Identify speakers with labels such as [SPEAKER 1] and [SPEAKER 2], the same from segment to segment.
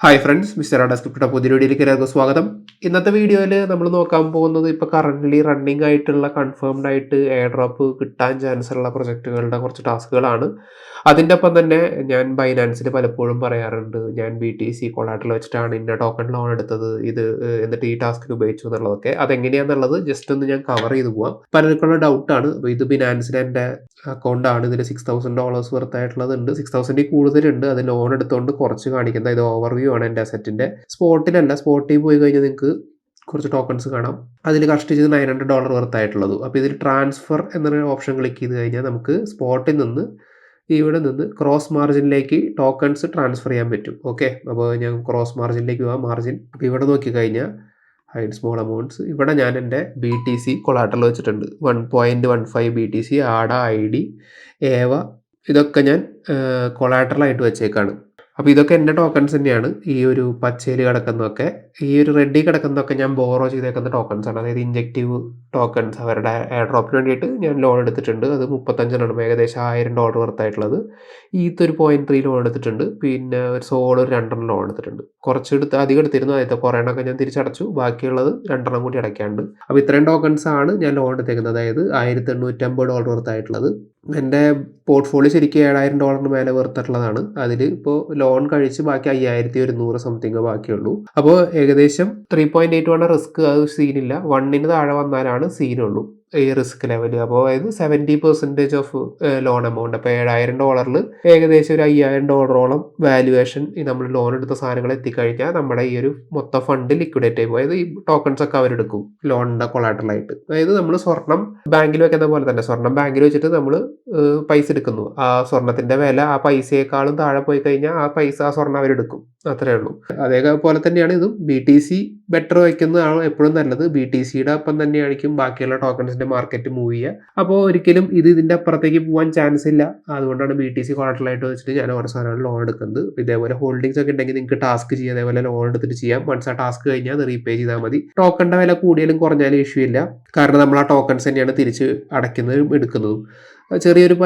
[SPEAKER 1] Hi friends mister ഡെസ്ക്രിപ്റ്റ പുതിയ വീഡിയോയിലേക്ക് എല്ലാവർക്കും സ്വാഗതം. ഇന്നത്തെ വീഡിയോയിൽ നമ്മൾ നോക്കാൻ പോകുന്നത് ഇപ്പോൾ കറന്റ്ലി റണ്ണിങ് ആയിട്ടുള്ള കൺഫേംഡ് ആയിട്ട് എയർ ഡ്രോപ്പ് കിട്ടാൻ ചാൻസ് ഉള്ള പ്രൊജക്റ്റുകളുടെ കുറച്ച് ടാസ്കുകളാണ് അതിന്റെ ഒപ്പം തന്നെ ഞാൻ ബൈനാൻസിൽ പലപ്പോഴും പറയാറുണ്ട് ഞാൻ ബി ടി സി കൊളാട്ടിൽ വെച്ചിട്ടാണ് ഇന്ന ടോക്കൺ ലോൺ എടുത്തത് ഇത് എന്നിട്ട് ഈ ടാസ്കിന് ഉപയോഗിച്ചു എന്നുള്ളതൊക്കെ. അതെങ്ങനെയാണെന്നുള്ളത് ജസ്റ്റ് ഒന്ന് ഞാൻ കവർ ചെയ്ത് പോവാം. പലർക്കുള്ള ഡൗട്ടാണ് ഇത് ബിനാൻസിൽ എന്റെ അക്കൗണ്ടാണ്. ഇതിൽ സിക്സ് തൗസൻഡ് ഡോളേഴ്സ് വർത്ത് ആയിട്ടുള്ളതുണ്ട് സിക്സ് തൗസൻഡിൽ കൂടുതലുണ്ട്. അത് ലോൺ എടുത്തുകൊണ്ട് കുറച്ച് കാണിക്കുന്നത് ഇത് ഓവർവ്യൂ ആണ് എന്റെ അസറ്റിന്റെ സ്പോട്ടിലല്ല സ്പോട്ടിൽ പോയി കഴിഞ്ഞാൽ നിങ്ങൾക്ക് കുറച്ച് ടോക്കൺസ് കാണാം. അതിൽ ചെയ്ത് നയൻ ഹൺഡ്രഡ് ഡോളർ വർത്ത് ആയിട്ടുള്ളത്. അപ്പോൾ ഇതിൽ ട്രാൻസ്ഫർ എന്നൊരു ഓപ്ഷൻ ക്ലിക്ക് ചെയ്ത് കഴിഞ്ഞാൽ നമുക്ക് സ്പോട്ടിൽ നിന്ന് ഇവിടെ നിന്ന് ക്രോസ് മാർജിനിലേക്ക് ടോക്കൺസ് ട്രാൻസ്ഫർ ചെയ്യാൻ പറ്റും. ഓക്കെ അപ്പോൾ ഞാൻ ക്രോസ് മാർജിനിലേക്ക് പോകാം മാർജിൻ അപ്പോൾ ഇവിടെ നോക്കി കഴിഞ്ഞാൽ ഹൈഡ് സ്മോൾ അമൗണ്ട്സ് ഇവിടെ ഞാൻ എന്റെ ബി ടി സി കൊളാട്ടറിൽ വെച്ചിട്ടുണ്ട്. One point one five B T C ആഡ I D ഏവ ഇതൊക്കെ ഞാൻ കൊളാട്ടറലായിട്ട് വെച്ചേക്കാണ്. അപ്പോൾ ഇതൊക്കെ എന്റെ ടോക്കൺസ് തന്നെയാണ്. ഈ ഒരു പച്ചയിൽ കിടക്കുന്നതൊക്കെ ഈ ഒരു റെഡി കിടക്കുന്നതൊക്കെ ഞാൻ ബോറോ ചെയ്തേക്കുന്ന ടോക്കൺസ് ആണ്. അതായത് ഇഞ്ചക്റ്റീവ് ടോക്കൺസ് അവരുടെ എയർ ഡ്രോപ്പിന് വേണ്ടിയിട്ട് ഞാൻ ലോൺ എടുത്തിട്ടുണ്ട്. അത് മുപ്പത്തഞ്ചെണ്ണം ഏകദേശം ആയിരം ഡോളർ വർത്തായിട്ടുള്ളത് ഈത്ത് ഒരു പോയിന്റ് ത്രീ ലോൺ എടുത്തിട്ടുണ്ട്. പിന്നെ ഒരു സോൾ ഒരു രണ്ടെണ്ണം ലോൺ എടുത്തിട്ടുണ്ട്. കുറച്ച് എടുത്ത് അധികം എടുത്തിരുന്നു. ആദ്യത്തെ കുറേ എണ്ണമൊക്കെ ഞാൻ തിരിച്ചടച്ചു. ബാക്കിയുള്ളത് രണ്ടെണ്ണം കൂടി അടയ്ക്കാണ്ട് അപ്പോൾ ഇത്രയും ടോക്കൺസ് ആണ് ഞാൻ ലോൺ എടുത്തേക്കുന്നത്. അതായത് ആയിരത്തി എണ്ണൂറ്റമ്പത് ഡോളർ വർത്തായിട്ടുള്ളത് എന്റെ പോർട്ട്ഫോളിയോ ശരിക്കും ഏഴായിരം ഡോളറിന് മേലെ വർത്തിട്ടുള്ളതാണ് അതിൽ ഇപ്പോൾ ലോൺ കഴിച്ച് ബാക്കി അയ്യായിരത്തി ഒരുന്നൂറ് സംതിങ് ബാക്കിയുള്ളൂ. അപ്പോൾ ഏകദേശം three point eight one risk അത് സീനില്ല വണ്ണിന് താഴെ വന്നാലാണ് സീനുള്ളൂ. ഈ റിസ്ക് ലെവൽ അപ്പോൾ അതായത് seventy percentage of loan amount അപ്പോൾ ഏഴായിരം ഡോളറിൽ ഏകദേശം ഒരു അയ്യായിരം ഡോളറോളം വാല്യുവേഷൻ ഈ നമ്മൾ ലോൺ എടുത്ത സാധനങ്ങൾ എത്തിക്കഴിഞ്ഞാൽ നമ്മുടെ ഈ ഒരു മൊത്തം ഫണ്ട് ലിക്വിഡേറ്റ് ആയി അതായത് ഈ ടോക്കൺസ് ഒക്കെ അവരെടുക്കും ലോണിന്റെ കൊളാട്ടറലായിട്ട് അതായത് നമ്മൾ സ്വർണം ബാങ്കിൽ വെക്കുന്ന പോലെ തന്നെ സ്വർണം ബാങ്കിൽ വെച്ചിട്ട് നമ്മൾ പൈസ എടുക്കുന്നു. ആ സ്വർണത്തിന്റെ വില ആ പൈസയെക്കാളും താഴെ പോയി കഴിഞ്ഞാൽ ആ പൈസ ആ സ്വർണം അവരെടുക്കും അത്രേ ഉള്ളൂ. അതേപോലെ തന്നെയാണ് ഇതും ബി ടി സി ബെറ്റർ വയ്ക്കുന്നതാണ് എപ്പോഴും നല്ലത്. ബി ടി സിയുടെ ഒപ്പം തന്നെയായിരിക്കും ബാക്കിയുള്ള ടോക്കൺസിന്റെ മാർക്കറ്റ് മൂവ് ചെയ്യുക. അപ്പോൾ ഒരിക്കലും ഇത് ഇതിന്റെ അപ്പുറത്തേക്ക് പോകാൻ ചാൻസ് ഇല്ല. അതുകൊണ്ടാണ് ബി ടി സി കോളാട്ടലായിട്ട് വെച്ചിട്ട് ഞാൻ ഓരോ സാധനങ്ങൾ ലോൺ എടുക്കുന്നത്. ഇതേപോലെ ഹോൾഡിംഗ്സ് ഒക്കെ ഉണ്ടെങ്കിൽ നിങ്ങൾക്ക് ടാസ്ക് ചെയ്യാം. അതേപോലെ ലോൺ എടുത്തിട്ട് ചെയ്യാം. വൺസ് ആ ടാസ്ക് കഴിഞ്ഞാൽ അത് റീപേ ചെയ്താൽ മതി. ടോക്കണിന്റെ വില കൂടിയാലും കുറഞ്ഞാലും ഇഷ്യൂ ഇല്ല. കാരണം നമ്മൾ ആ ടോക്കൺസ് തന്നെയാണ് തിരിച്ച് അടയ്ക്കുന്നതും എടുക്കുന്നതും. ചെറിയൊരു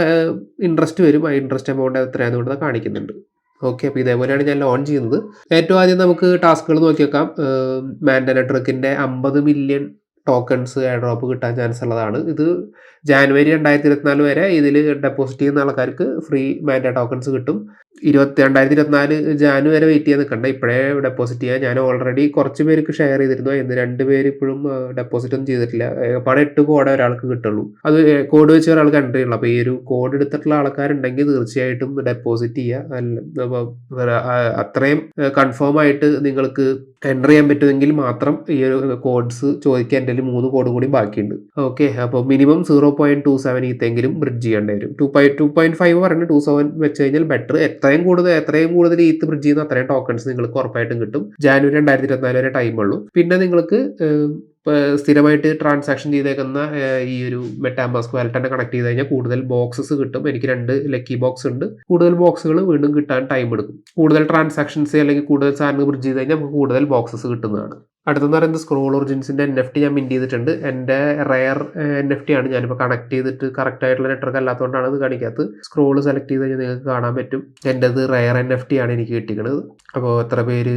[SPEAKER 1] ഇൻട്രസ്റ്റ് വരും. ആ ഇൻട്രസ്റ്റ് എമൗണ്ട് എത്രയാണെന്ന് ഇവിടെ കാണിക്കുന്നുണ്ട്. ഓക്കെ അപ്പോൾ ഇതേപോലെയാണ് ഞാൻ ലോൺ ചെയ്യുന്നത്. ഏറ്റവും ആദ്യം നമുക്ക് ടാസ്കുകൾ നോക്കി വെക്കാം. മാൻഡ നെറ്റ്വർക്കിന്റെ അമ്പത് മില്യൺ ടോക്കൺസ് ഡ്രോപ്പ് കിട്ടാൻ ചാൻസ് ഉള്ളതാണ്. ഇത് ജാനുവരി രണ്ടായിരത്തി ഇരുപത്തിനാല് വരെ ഇതിൽ ഡെപ്പോസിറ്റ് ചെയ്യുന്ന ആൾക്കാർക്ക് ഫ്രീ മാൻഡ ടോക്കൺസ് കിട്ടും. ഇരുപത്തി രണ്ടായിരത്തി ഇരുപത്തിനാല് ജാനു വരെ വെയിറ്റ് ചെയ്യാൻ നിൽക്കണ്ട ഇപ്പോഴേ ഡെപ്പോസിറ്റ് ചെയ്യാൻ. ഞാൻ ഓൾറെഡി കുറച്ച് പേർക്ക് ഷെയർ ചെയ്തിരുന്നു. എന്ന് രണ്ട് പേര് ഇപ്പോഴും ഡെപ്പോസിറ്റ് ഒന്നും ചെയ്തിട്ടില്ല. പണം എട്ട് കോഡ് ഒരാൾക്ക് കിട്ടുള്ളൂ. അത് കോഡ് വെച്ച് ഒരാൾക്ക് എൻട്രി ഉള്ളൂ. അപ്പോൾ ഈ ഒരു കോഡ് എടുത്തിട്ടുള്ള ആൾക്കാരുണ്ടെങ്കിൽ തീർച്ചയായിട്ടും ഡെപ്പോസിറ്റ് ചെയ്യുക അല്ല അത്രയും കൺഫേം ആയിട്ട് നിങ്ങൾക്ക് എന്റർ ചെയ്യാൻ പറ്റുമെങ്കിൽ മാത്രം ഈ ഒരു കോഡ്സ് ചോദിക്കാൻ എന്റെ മൂന്ന് കോഡ് കൂടി ബാക്കിയുണ്ട്. ഓക്കെ അപ്പോൾ minimum zero point two seven ഈത്തെങ്കിലും bridge ചെയ്യേണ്ടി വരും. Two point two point five പറഞ്ഞ് ടു സെവൻ വെച്ച് കഴിഞ്ഞാൽ ബെറ്റർ എത്രയും കൂടുതൽ എത്രയും കൂടുതൽ ഈത്ത് ബ്രിഡ്ജ് ചെയ്യുന്ന അത്രയും ടോക്കൺസ് നിങ്ങൾക്ക് ഉറപ്പായിട്ടും കിട്ടും. ജാനുവരി രണ്ടായിരത്തി ഇരുപത്തിനാല് വരെ ടൈം ഉള്ളൂ. പിന്നെ നിങ്ങൾക്ക് സ്ഥിരമായിട്ട് ട്രാൻസാക്ഷൻ ചെയ്തേക്കുന്ന ഈ ഒരു മെറ്റാമാസ്ക് വാലറ്റ് കണക്ട് ചെയ്ത് കഴിഞ്ഞാൽ കൂടുതൽ ബോക്സസ് കിട്ടും. എനിക്ക് രണ്ട് ലക്കി ബോക്സ് ഉണ്ട്. കൂടുതൽ ബോക്സുകൾ വീണ്ടും കിട്ടാൻ ടൈം എടുക്കും. കൂടുതൽ ട്രാൻസാക്ഷൻസ് അല്ലെങ്കിൽ കൂടുതൽ സാധനങ്ങൾ ബ്രിഡ്ജ് ചെയ്ത് കഴിഞ്ഞാൽ നമുക്ക് കൂടുതൽ ബോക്സസ് കിട്ടുന്നതാണ്. അടുത്തെന്ന് പറയുന്നത് സ്ക്രോൾ ഒറിജിൻസിന്റെ എൻ എഫ് ടി ഞാൻ മിന്റ് ചെയ്തിട്ടുണ്ട്. എന്റെ റയർ എൻ എഫ് ടി ആണ്. ഞാനിപ്പോൾ കണക്ട് ചെയ്തിട്ട് കറക്റ്റ് ആയിട്ടുള്ള നെറ്റ്വർക്ക് അല്ലാത്തതുകൊണ്ടാണ് അത് കാണിക്കാത്തത്. സ്ക്രോൾ സെലക്ട് ചെയ്ത് കഴിഞ്ഞാൽ നിങ്ങൾക്ക് കാണാൻ പറ്റും. എന്റെ എന്റെത് റയർ എൻ എഫ് ടി ആണ് എനിക്ക് കിട്ടിയിരിക്കുന്നത് അപ്പോൾ എത്ര പേര്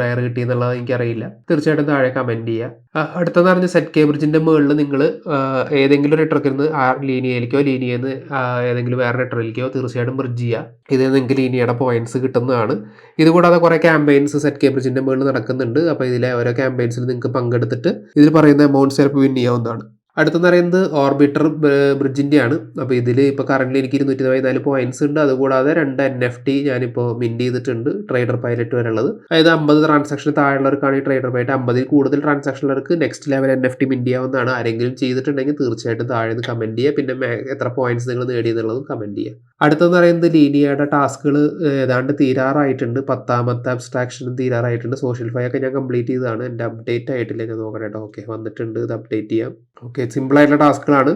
[SPEAKER 1] റയർ കിട്ടി എന്നുള്ളത് എനിക്കറിയില്ല. തീർച്ചയായിട്ടും താഴെ കമന്റ് ചെയ്യുക അടുത്തെന്ന് പറഞ്ഞ സെറ്റ് കേബ്രിഡ്ജിന്റെ മുകളിൽ നിങ്ങൾ ഏതെങ്കിലും ഒരു നെറ്റ്വർക്കിൽ നിന്ന് ആ ലീനിയയിലേക്കോ ലീനിയയിൽ നിന്ന് ഏതെങ്കിലും വേറെ നെറ്റ്വർക്കിലേക്കോ തീർച്ചയായിട്ടും ബ്രിഡ്ജ് ചെയ്യുക ഇത് നിങ്ങൾക്ക് ലീനിയയുടെ പോയിന്റ്സ് കിട്ടുന്നതാണ്. ഇതുകൂടാതെ കുറേ ക്യാമ്പയിൻസ് സെറ്റ് കേബ്രിഡ്ജിന്റെ മുകളിൽ നടക്കുന്നുണ്ട്. അപ്പോൾ ഇതിലെ ഓരോ ക്യാമ്പയിൻസിൽ നിങ്ങൾക്ക് പങ്കെടുത്തിട്ട് ഇതിൽ പറയുന്ന എമൗണ്ട്സ് ചിലപ്പോൾ വിൻ ചെയ്യാവുന്നതാണ്. അടുത്തെന്ന് പറയുന്നത് ഓർബിറ്റർ ബ്രിഡ്ജിന്റെ ആണ്. അപ്പോൾ ഇതിൽ ഇപ്പോൾ കറന്റ് എനിക്ക് ഇരുന്നൂറ്റി പതിനാല് പോയിന്റ്സ് ഉണ്ട്. അതുകൂടാതെ രണ്ട് എൻ എഫ് ടി ഞാനിപ്പോൾ മിന്റ് ചെയ്തിട്ടുണ്ട് ട്രേഡർ പൈലറ്റ് വരെ ഉള്ളത് അതായത് അമ്പത് ട്രാൻസാക്ഷൻ താഴെയുള്ളവർക്കാണ് ഈ ട്രേഡർ പൈലറ്റ് അമ്പതിൽ കൂടുതൽ ട്രാൻസാക്ഷനുള്ളവർക്ക് next level N F T mint ചെയ്യാവുന്നതാണ്. ആരെങ്കിലും ചെയ്തിട്ടുണ്ടെങ്കിൽ തീർച്ചയായിട്ടും താഴെ നിന്ന് കമന്റ് ചെയ്യുക. പിന്നെ എത്ര പോയിന്റ്സ് നിങ്ങൾ നേടിയെന്നുള്ളതും കമന്റ് ചെയ്യുക. അടുത്തെന്ന് പറയുന്നത് ലീനിയയുടെ ടാസ്കുകൾ ഏതാണ്ട് തീരാറായിട്ടുണ്ട്. പത്താമത്തെ അബ്സ്ട്രാക്ഷനും തീരാറായിട്ടുണ്ട്. സോഷ്യൽ ഫൈ ഒക്കെ ഞാൻ കംപ്ലീറ്റ് ചെയ്തതാണ്. എന്റെ അപ്ഡേറ്റ് ആയിട്ടില്ല. ഞാൻ നോക്കട്ടെ കേട്ടോ ഓക്കെ വന്നിട്ടുണ്ട്. ഇത് അപ്ഡേറ്റ് ചെയ്യാം. ഓക്കെ സിമ്പിൾ ആയിട്ടുള്ള ടാസ്കുകളാണ്.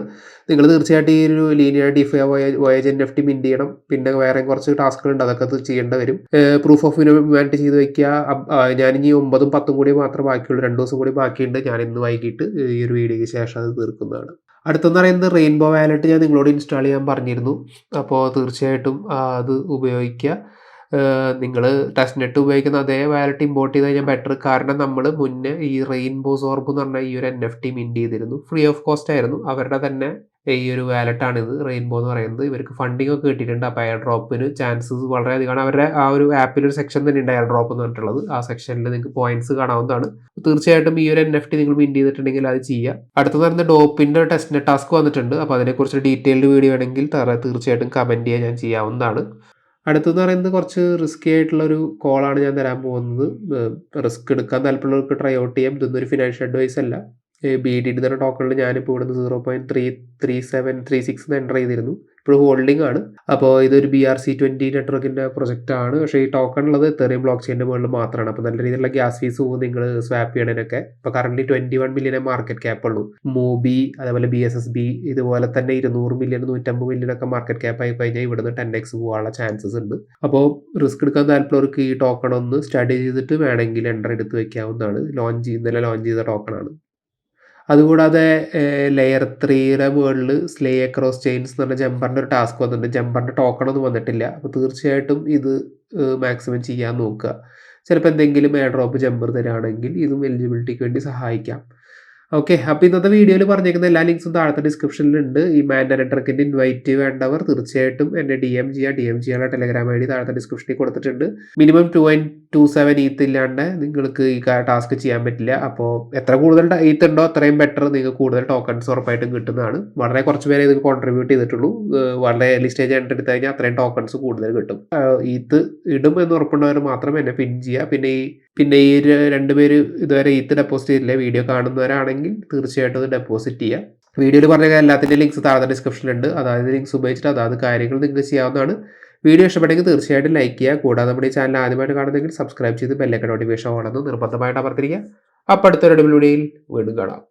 [SPEAKER 1] നിങ്ങൾ തീർച്ചയായിട്ടും ഈ ഒരു linear DeFi voyage N F T mint ചെയ്യണം. പിന്നെ വേറെ കുറച്ച് ടാസ്കുകളുണ്ട്. അതൊക്കെ അത് ചെയ്യേണ്ടി വരും. പ്രൂഫ് ഓഫ് ഹ്യൂമാനിറ്റി ചെയ്ത് വയ്ക്കുക ഞാനിനി ഒമ്പതും പത്തും കൂടി മാത്രമേ ബാക്കിയുള്ളൂ. രണ്ട് ദിവസം കൂടി ബാക്കിയുണ്ട്. ഞാൻ ഇന്ന് വൈകിട്ട് ഈ ഒരു വീഡിയോയ്ക്ക് ശേഷം അത് തീർക്കുന്നതാണ്. അടുത്തെന്ന് പറയുന്നത് റെയിൻബോ വാലറ്റ് ഞാൻ നിങ്ങളോട് ഇൻസ്റ്റാൾ ചെയ്യാൻ പറഞ്ഞിരുന്നു. അപ്പോൾ തീർച്ചയായിട്ടും അത് ഉപയോഗിക്കുക. നിങ്ങൾ ടെസ്റ്റ് നെറ്റ് ഉപയോഗിക്കുന്ന അതേ വാലറ്റ് ഇമ്പോർട്ട് ചെയ്ത് കഴിഞ്ഞാൽ ബെറ്റർ കാരണം നമ്മൾ മുന്നേ ഈ റെയിൻബോ സോർബ് എന്ന് പറഞ്ഞ ഈ ഒരു എൻ എഫ് ടി മിന്റ് ചെയ്തിരുന്നു. ഫ്രീ ഓഫ് കോസ്റ്റ് ആയിരുന്നു. അവരുടെ തന്നെ ഈ ഒരു വാലറ്റാണിത് റെയിൻബോ എന്ന് പറയുന്നത്. ഇവർക്ക് ഫണ്ടിങ് ഒക്കെ കിട്ടിയിട്ടുണ്ട്. അപ്പോൾ എയർ ഡ്രോപ്പിന് ചാൻസസ് വളരെയധികമാണ് അവരുടെ ആ ഒരു ആപ്പിൽ ഒരു സെക്ഷൻ തന്നെ ഉണ്ട് എയർ ഡ്രോപ്പ് എന്ന് പറഞ്ഞിട്ടുള്ളത്. ആ സെക്ഷനിൽ നിങ്ങൾക്ക് പോയിന്റ്സ് കാണാവുന്നതാണ്. തീർച്ചയായിട്ടും ഈ ഒരു എൻ എഫ് ടി നിങ്ങൾ മിന്റ് ചെയ്തിട്ടുണ്ടെങ്കിൽ അത് ചെയ്യുക അടുത്തത് വരുന്ന ഡോപ്പിന്റെ ടെസ്റ്റ് ടാസ്ക് വന്നിട്ടുണ്ട്. അപ്പോൾ അതിനെക്കുറിച്ച് ഡീറ്റെയിൽഡ് വീഡിയോ വേണമെങ്കിൽ തറ- തീർച്ചയായിട്ടും കമന്റ് ചെയ്യാൻ ഞാൻ ചെയ്യാവുന്നതാണ്. അടുത്തെന്ന് പറയുന്നത് കുറച്ച് റിസ്കി ആയിട്ടുള്ള ഒരു കോളാണ് ഞാൻ തരാൻ പോകുന്നത്. റിസ്ക് എടുക്കാൻ താല്പര്യമുള്ളവർക്ക് ട്രൈ ഔട്ട് ചെയ്യാം ഇതൊന്നും ഒരു ഫിനാൻഷ്യൽ അഡ്വൈസ് അല്ല. ബി ഡി ഡി തന്നെ ടോക്കണിൽ ഞാനിപ്പോൾ ഇവിടുന്ന് zero point three three seven three six enter ചെയ്തിരുന്നു. ഇപ്പോൾ ഹോൾഡിംഗ് ആണ്. അപ്പോൾ ഇതൊരു ബി ആർ സി ട്വന്റി നെറ്റ്വർക്കിന്റെ പ്രൊജക്റ്റ് ആണ്. പക്ഷേ ഈ ടോക്കൺ ഉള്ളത് തെറിയും ബ്ലോക്ക് ചെയിന്റെ മുകളിൽ മാത്രമാണ് അപ്പോൾ നല്ല രീതിയിലുള്ള ഗ്യാസ് ഫീസ് പോകും നിങ്ങൾ സ്വാപ്പ് ചെയ്യണതിനൊക്കെ ഇപ്പോൾ കറന്റ് ട്വന്റി വൺ മില്യനെ മാർക്കറ്റ് ക്യാപ്പ് ഉള്ളൂ. മൂബി അതേപോലെ ബി എസ് എസ് ബി ഇതുപോലെ തന്നെ ഇരുന്നൂറ് മില്യൺ നൂറ്റമ്പത് മില്യൺ ഒക്കെ മാർക്കറ്റ് ക്യാപ്പ് ആയി കഴിഞ്ഞാൽ ഇവിടുന്ന് ടെൻ എക്സ് പോകാനുള്ള ചാൻസസ് ഉണ്ട്. അപ്പോൾ റിസ്ക് എടുക്കാൻ താല്പര്യമുള്ളവർക്ക് ഈ ടോക്കൺ ഒന്ന് സ്റ്റഡി ചെയ്തിട്ട് വേണമെങ്കിൽ എന്റർ എടുത്ത് വെക്കാവുന്നതാണ്. ലോഞ്ച് ഇന്നലെ ലോഞ്ച് ചെയ്ത ടോക്കണാണ് അതുകൂടാതെ ലെയർ ത്രീയുടെ മുകളിൽ സ്ലേ അക്രോസ് ചെയിൻസ് എന്ന് പറഞ്ഞ ജമ്പറിന്റെ ഒരു ടാസ്ക് വന്നിട്ടുണ്ട്. ജമ്പറിന്റെ ടോക്കൺ ഒന്നും വന്നിട്ടില്ല. അപ്പോൾ തീർച്ചയായിട്ടും ഇത് മാക്സിമം ചെയ്യാൻ നോക്കുക. ചിലപ്പോൾ എന്തെങ്കിലും എയർ ഡ്രോപ്പ് ജമ്പർ തരാണെങ്കിൽ ഇതും എലിജിബിലിറ്റിക്ക് വേണ്ടി സഹായിക്കാം. ഓക്കെ അപ്പോൾ ഇന്നത്തെ വീഡിയോയിൽ പറഞ്ഞേക്കുന്ന എല്ലാ ലിങ്ക്സും താഴത്തെ ഡിസ്ക്രിപ്ഷനിലുണ്ട് ഈ മാൻഡ നെറ്റ്വർക്കിന്റെ ഇൻവൈറ്റ് വേണ്ടവർ തീർച്ചയായിട്ടും എന്നെ ഡി എം ചെയ്യുക ഡി എം ചെയ്യാനുള്ള ടെലഗ്രാം ഐ ഡി താഴത്തെ ഡിസ്ക്രിപ്ഷനിൽ കൊടുത്തിട്ടുണ്ട്. Minimum two point two seven ETH ഇല്ലാണ്ട് നിങ്ങൾക്ക് ഈ ടാസ്ക് ചെയ്യാൻ പറ്റില്ല. അപ്പോൾ എത്ര കൂടുതൽ ഈത്ത് ഉണ്ടോ അത്രയും ബെറ്റർ നിങ്ങൾക്ക് കൂടുതൽ ടോക്കൺസ് ഉറപ്പായിട്ടും കിട്ടുന്നതാണ്. വളരെ കുറച്ച് പേരെ ഇത് കോൺട്രിബ്യൂട്ട് ചെയ്തിട്ടുള്ളൂ. വളരെ ഏർലി സ്റ്റേജ് എന്റർ കഴിഞ്ഞാൽ അത്രയും ടോക്കൺസ് കൂടുതൽ കിട്ടും. ഈത്ത് ഇടും എന്ന് ഉറപ്പുള്ളവർ മാത്രം എന്നെ പിൻ ചെയ്യുക പിന്നെ ഈ പിന്നെ ഈ രണ്ടുപേര് ഇതുവരെ ഈത്ത് ഡെപ്പോസിറ്റ് ചെയ്തില്ല വീഡിയോ കാണുന്നവരാണെങ്കിൽ തീർച്ചയായിട്ടും അത് ഡെപ്പോസിറ്റ് ചെയ്യുക വീഡിയോയിൽ പറഞ്ഞ എല്ലാത്തിന്റെ ലിങ്ക്സ് താഴെ ഡിസ്ക്രിപ്ഷനിലുണ്ട് അതായത് ലിങ്ക്സ് ഉപയോഗിച്ചിട്ട് അതാത് കാര്യങ്ങൾ നിങ്ങൾക്ക് ചെയ്യാവുന്നതാണ്. വീഡിയോ ഇഷ്ടപ്പെട്ടെങ്കിൽ തീർച്ചയായിട്ടും ലൈക്ക് ചെയ്യുക. കൂടാതെ നമ്മുടെ ഈ ചാനൽ ആദ്യമായിട്ട് കാണുന്നെങ്കിൽ സബ്സ്ക്രൈബ് ചെയ്ത് ബെല്ലൊക്കെ നോട്ടിഫിക്കേഷൻ ഓണെന്ന് നിർബന്ധമായിട്ട് അമർത്തിരിക്കുക അപ്പോൾ അടുത്തൊരു വീഡിയോയിൽ വീണ്ടും കാണാം.